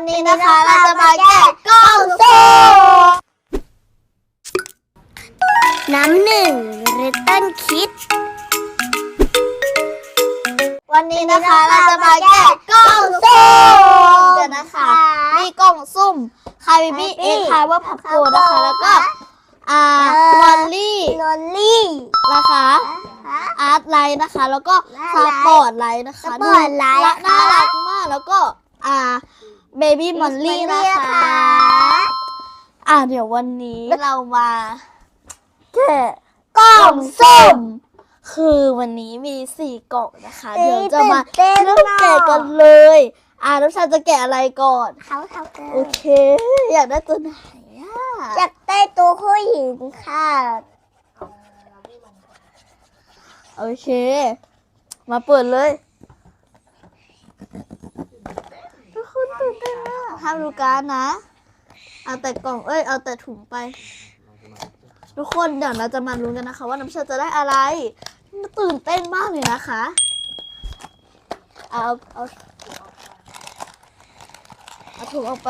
วันนี้นะคะเราจะมาแกะกล่องสุ่มน้ำหนึ่งริตเติ้ลคิด วันนี้นะคะเราจะมาแกะกล่องสุ่มกันนะคะมีกล่องสุ่มคาบิบี้เอ็กคาว่าพับโกนะคะแล้วก็อ่าวอลลี่ลอลลี่นะคะอาร์ตไลท์นะคะ แล้วก็สปอร์ตไลท์นะคะสปอร์ตไลท์น่านะคะรักมากแล้วก็อ่า เบบี้มอลลี่นะคะ อ่าเดี๋ยววันนี้เรามาแกะกล่องสุ่มคือวันนี้มีสี่กล่องนะคะ เดี๋ยวจะมาเต้นเริ่มแกะกันเลย อ่าน้ำชาจะแกะอะไรก่อนเขาทำกันโอเค อยากได้ตัวไหนอะอยากได้ตัวผู้หญิงค่ะ โอเค มาเปิดเลยทุกคน ตื่นเต้นมากห้ามดูการดนะ เอาแต่กล่อง เอ้ย เอาแต่ถุงไป ทุกคนเดี๋ยวเราจะมาลุ้นกันนะคะ ว่าน้ำชาจะได้อะไรตื่นเต้นมากเลยนะคะ เอาเอาเอาถุงออกไป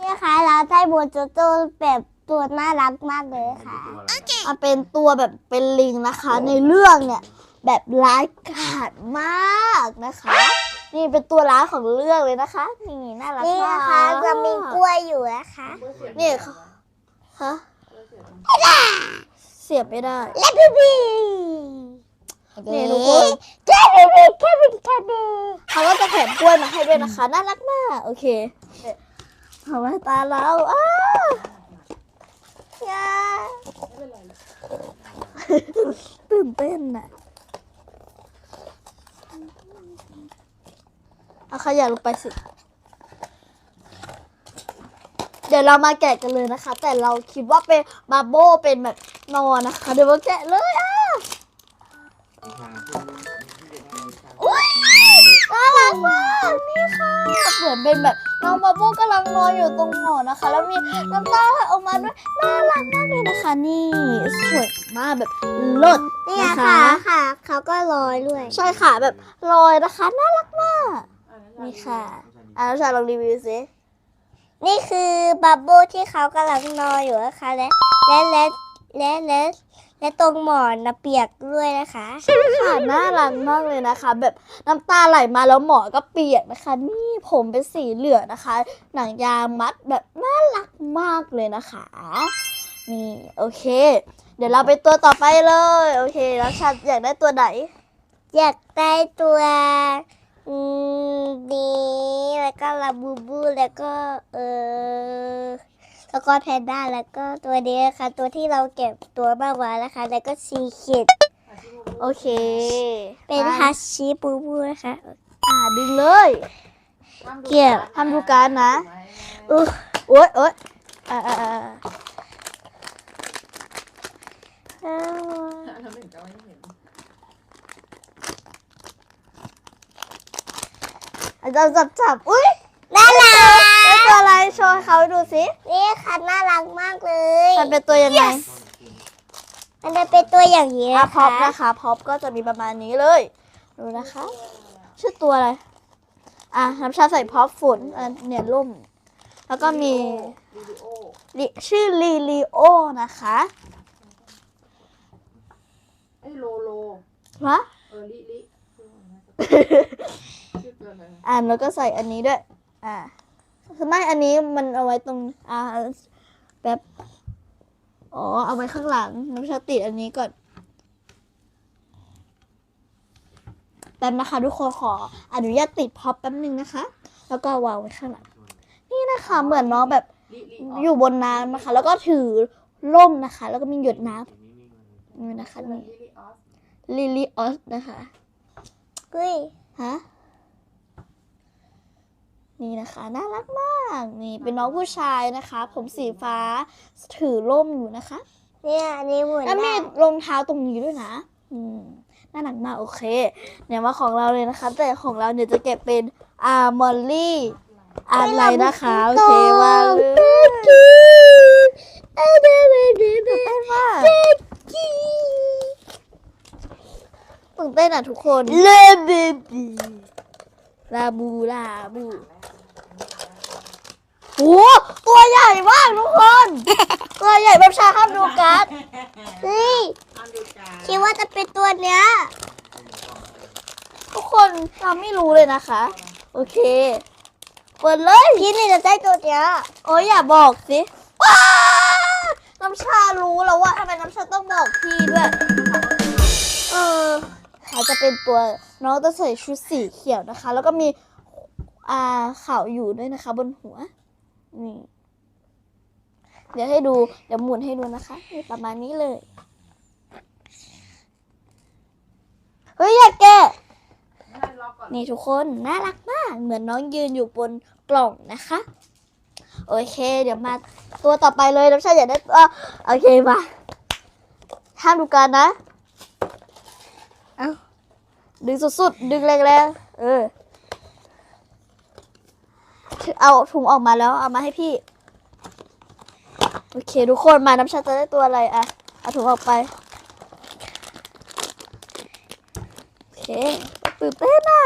นี่ค่ะเราได้โบโจโจแบบตัวน่ารักมากเลยค่ะมันเป็นตัวแบบเป็นลิงนะคะ ในเรื่องเนี่ย แบบร้ายกาจมากนะคะ นี่เป็นตัวร้ายของเรื่องเลยนะคะ นี่น่ารักนี่มากนะคะจะมีกล้วยอยู่นะคะนี่ค่ะฮะเสียบไม่ได้ และบีบีนี่ทุกคนแค่บีบีแค่บีแค่บีเขาก็จะแถมกล้วยมาให้ด้วยนะคะ น่ารักมากโอเคทำไมตาเราอ้าอย่าตื่นเต้นน่ะ เอาขยะลงไปสิ เดี๋ยวเรามาแกะกันเลยนะคะ แต่เราคิดว่าเป็นบาโบเป็นแบบนอนนะคะ เดี๋ยวมาแกะเลยอะอุ้ยน่ารักมากนี่ค่ะเหมือนเป็นแบบน้องบาโบกำลังนอนอยู่ตรงหมอนนะคะ แล้วมีน้ำตาไหลออกมาด้วยน่ารักมากเลยนะคะ นี่สวยมากแบบเลิศนี่นะค่ะคะค่ะ เขาก็ลอยด้วย ใช่ค่ะแบบลอยนะคะ น่ารักมาก นี่ค่ะอ่าน้องชายลองรีวิวสินี่คือบับเบิ้ลที่เขากำลังนอนอยู่นะคะและและและและและและตรงหมอนนะเปียกด้วยนะคะค่ะน่ารักมากเลยนะคะ แบบน้ำตาไหลมาแล้วหมอก็เปียกนะคะ นี่ผมเป็นสีเหลืองนะคะ หนังยางมัดแบบน่ารักมากเลยนะคะ นี่โอเค เดี๋ยวเราไปตัวต่อไปเลย โอเค แล้วชาอยากได้ตัวไหน อยากได้ตัว อืมนี้แล้วก็ลาบูบูแล้วก็เออแล้วก็แพนด้าแล้วก็ตัวนี้นะคะตัวที่เราเก็บตัวมากกว่านะคะ แล้วก็ซีเคิดโอเค เป็นไปฮัชชิบูบูนะคะอ่าดึงเลย เกี่ยวทำดูการนะอุ๊ยโอ๊ยโอ๊ยอ่าอ่าอ่า อ้าวอาจารย์จับจับอุ้ยน่ารักได้ตัวอะไรโชว์ให้เขาดูสินี่ค่ะน่ารักมากเลยมันเป็นตัวยังไง มันจะเป็นตัวอย่างนี้อะนะพ็อคะปนะคะพ็อปก็จะมีประมาณนี้เลย ดูนะคะ ชื่อตัวอะไร อะน้ำชาใส่พ็อปฝุ่นอันเนี่ยล่ม แล้วก็มีลิชื่อลีลีโอนะคะไอ้โลโลวะ เออลิลิชื่ อเกินเลยอ่านแล้วก็ใส่อันนี้ด้วย อ่าคือไม่อันนี้มันเอาไว้ตรงอ่าแบบอ๋อ เอาไว้ข้างหลังน้ำชาติดอันนี้ก่อนแป๊บนะคะทุกคนขออนุญาตติดพ็อปแป๊บนึงนะคะ แล้วก็วางไว้ข้างหลังนี่นะคะเหมือนน้องแบบลิลิอยู่บนน้ำนะคะ แล้วก็ถือร่มนะคะ แล้วก็มีหยดน้ำนี่นะคะนี่ลิลิออสลิลิออสนะคะอุ้ยฮะ นี่นะคะน่ารักมากนี่เป็นน้องผู้ชายนะคะ ผมสีฟ้าถือร่มอยู่นะคะเนี่ยอันนี้หมุนแล้วมีได้รองเท้าตรงนี้ด้วยนะอืมน่ารักมากโอเคเนี่ยมาของเราเลยนะคะ แต่ของเราเนี่ยจะเก็บเป็นอามอลลี่อะไรนะคะโอเคว่าเลยตื่นเต้นมากตื่นเต้นอะทุกคนเลเบบีลาบูลาบู โหตัวใหญ่มากทุกคน ตัวใหญ่แบบชาห้ามดูการ์ดเฮ้ยอันดูการคิดว่าจะเป็นตัวเนี้ย ทุกคนเราไม่รู้เลยนะคะ โอเค เปิดเลยพี่นี่จะได้ตัวเนี้ย โอ้ยอย่าบอกสิว้าน้ำชารู้แล้วว่าทำไมน้ำชาต้องบอกพี่ด้วย เออเขาจะเป็นตัวน้องจะใส่ชุดสีเขียวนะคะ แล้วก็มีอ่าข่าวอยู่ด้วยนะคะ บนหัว นี่ เดี๋ยวให้ดู เดี๋ยวหมุนให้ดูนะคะนี่ประมาณนี้เลย เฮ้ยอย่าแกะให้ล็อกก่อนนี่ทุกคนน่ารักมาก เหมือนน้องยืนอยู่บนกล่องนะคะ โอเค เดี๋ยวมาตัวต่อไปเลยน้ำชาอยากได้ตัวโอเคมาห้ามดูกันนะ เอาดึงสุดๆ ดึงแรงๆ เออ เอาถุงออกมาแล้วเอามาให้พี่ โอเค ทุกคนมาน้ำชาจะได้ตัวอะไรอะเอาถุงออกไป โอเคตื่นเต้นอะ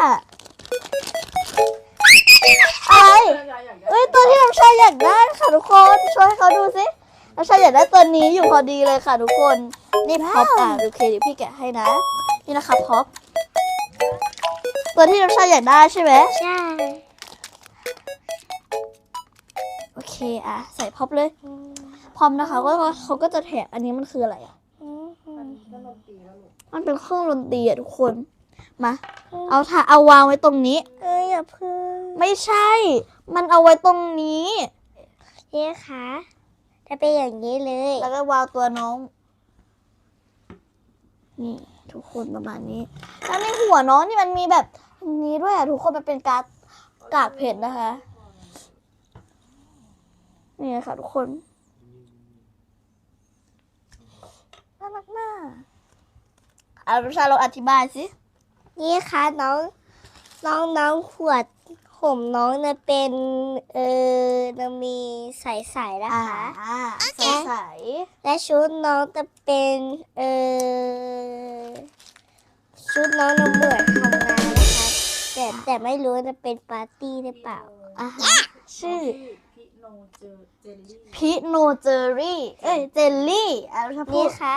อะไรใหญ่ใหญ่เอ้ยตัวที่น้ำชาอยากได้ค่ะทุกคนช่วยให้เขาดูสิน้ำชาอยากได้ตัวนี้อยู่พอดีเลยค่ะทุกคนนี่พ็อปอะโอเคเดี๋ยวพี่แกะให้นะ นี่นะคะพ็อปตัวที่น้ำชาอยากได้ใช่ไหมใช่ เคอะ ใส่พ็อปเลย พร้อมนะคะก็เขาก็จะแถมอันนี้มันคืออะไรอะมันก็ลงตีแล้วลูกมันเป็นเครื่องดนตรีอะทุกคน มา เอาถ่าเอาวางไว้ตรงนี้ เอ้ยอย่าเพึ่งไม่ใช่ มันเอาไว้ตรงนี้นี่ค่ะจะเป็นอย่างนี้เลย แล้วก็วางตัวน้อง นี่ทุกคนประมาณนี้ แล้วในหัวน้องนี่มันมีแบบอันนี้ด้วยอะทุกคนมันเป็นการ์ดกากเพชรนะคะ นี่ค่ะทุกคนน่ารักมากอารุชาเราอธิบายสิ นี่ค่ะน้องน้องน้องขวดผมน้องเนี่ยเป็นเออจะมีใสๆนะอ่าคะใสใสและชุดน้องจะเป็นเออชุดน้องน่ะเหมือนทำงานนะคะแต่แต่ไม่รู้จะเป็นปาร์ตี้หรือเปล่าอ่าฮะชื่อพิ โนเจอเจลลี่พิโนเจอรี่ เอ้ย เจลลี่อารุชาพูนี่ดค่ะ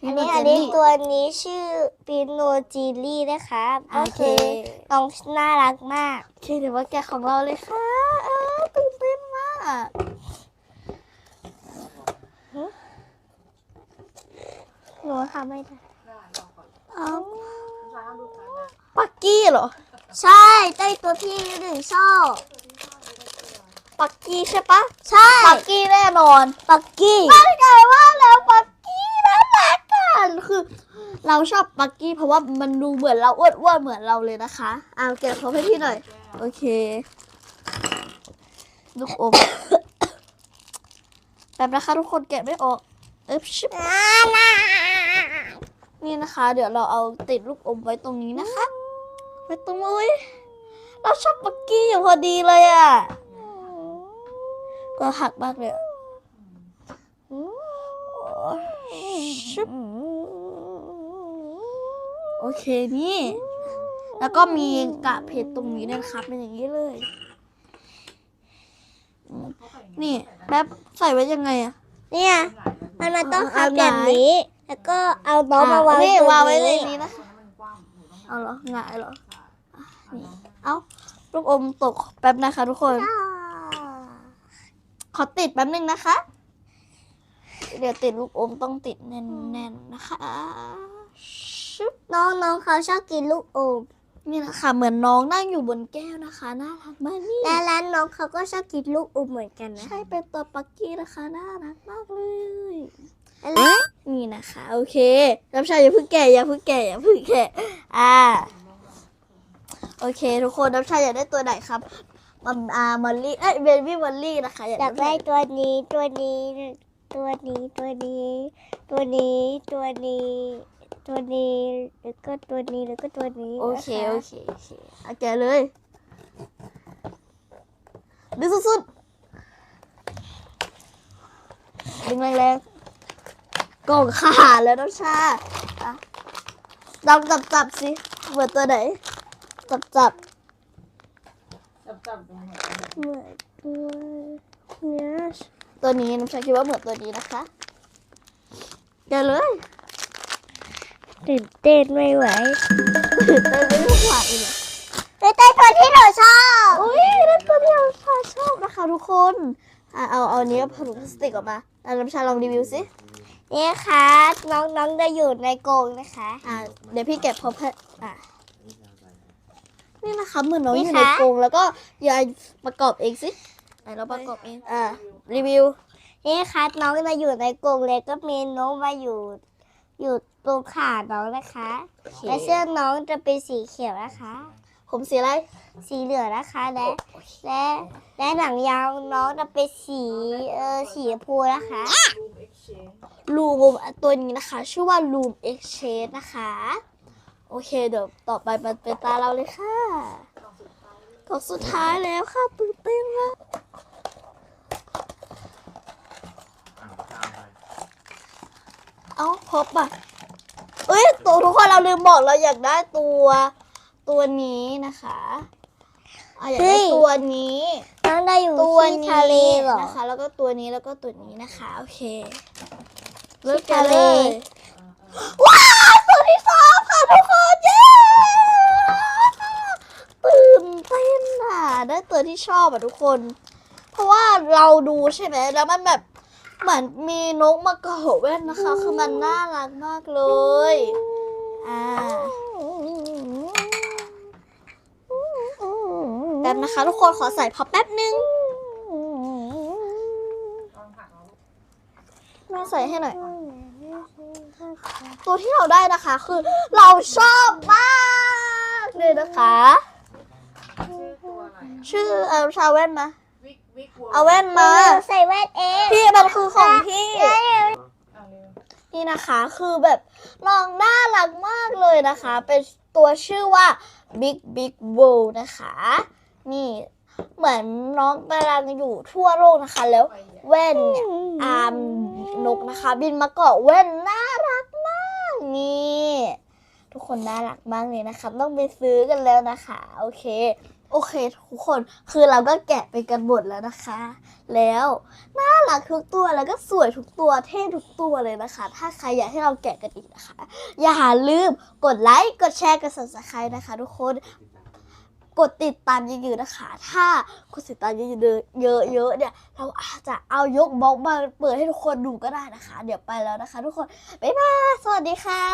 พิอันโนนี้เจอันลนี้ลี่ตัวนี้ชื่อปิโนจิลี่นะคะโอก็เค คือน้องน่ารักมากโอเคเดี๋ยวว่าแกะของเราเลยค่ะอ้าวตื่นเต้นมากหนูทำไม่ได้ได้ล็อกก่อนอ้าวใช้ห้ามดูการนะปักกี้เหรอ ใช่ได้ตัวที่หนึ่งชอบ ปักกี้ใช่ปะใช่ปักกี้แน่นอน ปักกี้ไม่ไงว่าแล้วปักกี้น่ารักอะคือ เราชอบปักกี้เพราะว่ามันดูเหมือนเราอ้วนๆเหมือนเราเลยนะคะเอาแกะเขาให้พี่หน่อย โอเคลูกอมแบบนะคะทุกคนแกะไม่ออก เอ๊บชิบนี่นะคะ เดี๋ยวเราเอาติดลูกอมไว้ตรงนี้นะคะ ไว้ตรงมือเราชอบปักกี้อยู่พอดีเลยอะ ก็หักมากเลยอะโอ้ยชุบโอเคนี่ แล้วก็มีกะเพชรตรงนี้ด้วยนะครับเป็นอย่างนี้เลยอืมนี่แบบใส่ไว้ยังไงอะเนี่ยมันมันต้องเอาทำไหนแบบนี้ แล้วก็เอาน้องมาวางนี่ตรงวางไว้ในนี้นี้นะคะให้มันกว้างหนูต้องเอาเหรอหงายเหรออะนี่เอาลูกอมตกแป๊บนะคะทุกคน ขอติดแป๊บนึงนะคะ เดี๋ยวติดลูกอมต้องติดแน่นๆนะคะชึบน้องน้องเขาชอบกินลูกอมนี่นะคะเหมือนน้องนั่งอยู่บนแก้วนะคะน่ารักมากนี่และร้านน้องเขาก็ชอบกินลูกอมเหมือนกันนะ ใช่เป็นตัวปักกี้นะคะน่ารักมากเลยอะไรนี่นะคะ โอเคน้ำชาอย่าเพิ่งแก่อย่าเพิ่งแก่อย่าเพิ่งแก่อ่าโอเค ทุกคนน้ำชาอยากได้ตัวไหนครับ มัมอามอลลี่เอ้ยเบบี้มอลลี่นะคะอยากอยากได้ได้ตัวนี้ตัวนี้ ตัวนี้ตัวนี้ ตัวนี้ตัวนี้ ตัวนี้แล้วก็ตัวนี้แล้วก็ตัวนี้โอเคนะะโอเคโอเคเอาแกะเลยดึงสุดๆดึงแรงๆกล่องขาดแล้วน้ำชาอะลองจับจับๆสิเหมือนตัวไหน จับจับจับตรงไหน เหมือนตัวเนี้ยตัวนี้น้ำชาคิดว่าเหมือนตัวนี้นะคะเดี๋ยวเลยตื่นเต้นไม่ไหวตื่นเต้นไม่รู้หวานอีกเต้นตัวที่หนูชอบอุ้ยนั่นตัวที่น้ำชาชอบนะคะทุกคนอะเอาเอาอันนี้ผงพลาสติกออกมาอะน้ำชาลองรีวิวสินี่ค่ะน้องน้องจะอยู่ในกรงนะคะ อะเดี๋ยวพี่แกะพอเพอะ นี่นะคะเหมือนน้องนี่อยู่คะในกรงแล้วก็ยายประกอบเองสิไหนเราประกอบเองอะรีวิวนี่ค่ะน้องจะอยู่ในกรงเลยก็มีน้องมาอยู่ อยู่ตรงขาน้องนะคะและเสื้อน้องจะเป็นสีเขียวนะคะ ผมสีอะไรสีเหลืองนะคะและและและหนังยาวน้องจะเป็นสีเออสีชมพูนะคะรูมเอ็กชแนนลูมตัวนี้นะคะ ชื่อว่า Loom Exchange นะคะ โอเคเดี๋ยวต่อไปมันเป็นตาเราเลยค่ะกล่องสุดท้ายกล่องสุดท้ายแล้วค่ะตื่นเต้นมากเอ้าครบอะเอ้ยตัวทุกคนเราลืมบอกเราอยากได้ตัวตัวนี้นะคะอะอยากได้ตัวนี้ น้องได้อยู่ตัวที่นี้ทะเลเหรอ นะคะ แล้วก็ตัวนี้แล้วก็ตัวนี้นะคะ โอเคเริ่มที่กันทะเลเลย นอะได้ตัวที่ชอบอะทุกคน เพราะว่าเราดูใช่ไหมแล้วมันแบบเหมือนมีนกมาเกาะแว่นนะคะ คือมันน่ารักมากเลย อ่าแป๊บนะคะ ทุกคนขอใส่พอแป๊บนึงลองผักเอาแม่ใส่ให้หน่อย ตัวที่เราได้นะคะ คือเราชอบมากเลยนะคะ อตัวอะไรอะชื่อเออชาเว่นมาวิกวิกวัวเอาแว่นมา ใส่แว่นเองพี่มันคือของพี่ เอาเร็วนี่นะคะคือแบบน้องน่ารักมากเลยนะคะ เป็นตัวชื่อว่า Big Big World นะคะ นี่เหมือนน้องกำลังอยู่ทั่วโลกนะคะ แล้วไปอะแว่นเนี่ยอาร์มนกนะคะ บินมาเกาะแว่นน่ารักมากนี่ ทุกคนน่ารักมากเลยนะคะ ต้องไปซื้อกันแล้วนะคะ โอเค โอเคทุกคนคือเราก็แกะไปกันหมดแล้วนะคะ แล้วน่ารักทุกตัวแล้วก็สวยทุกตัวเท่ทุกตัวเลยนะคะ ถ้าใครอยากให้เราแกะกันอีกนะคะ อย่าลืมกดไลค์กดแชร์กด subscribe นะคะ ทุกคนกดติดตามเยอะๆนะคะ ถ้ากดติดตามเยอะๆเยอะๆเนี่ย เราอาจจะเอายกบล็อกมาเปิดให้ทุกคนดูก็ได้นะคะ เดี๋ยวไปแล้วนะคะ ทุกคน บ๊ายบาย สวัสดีค่ะ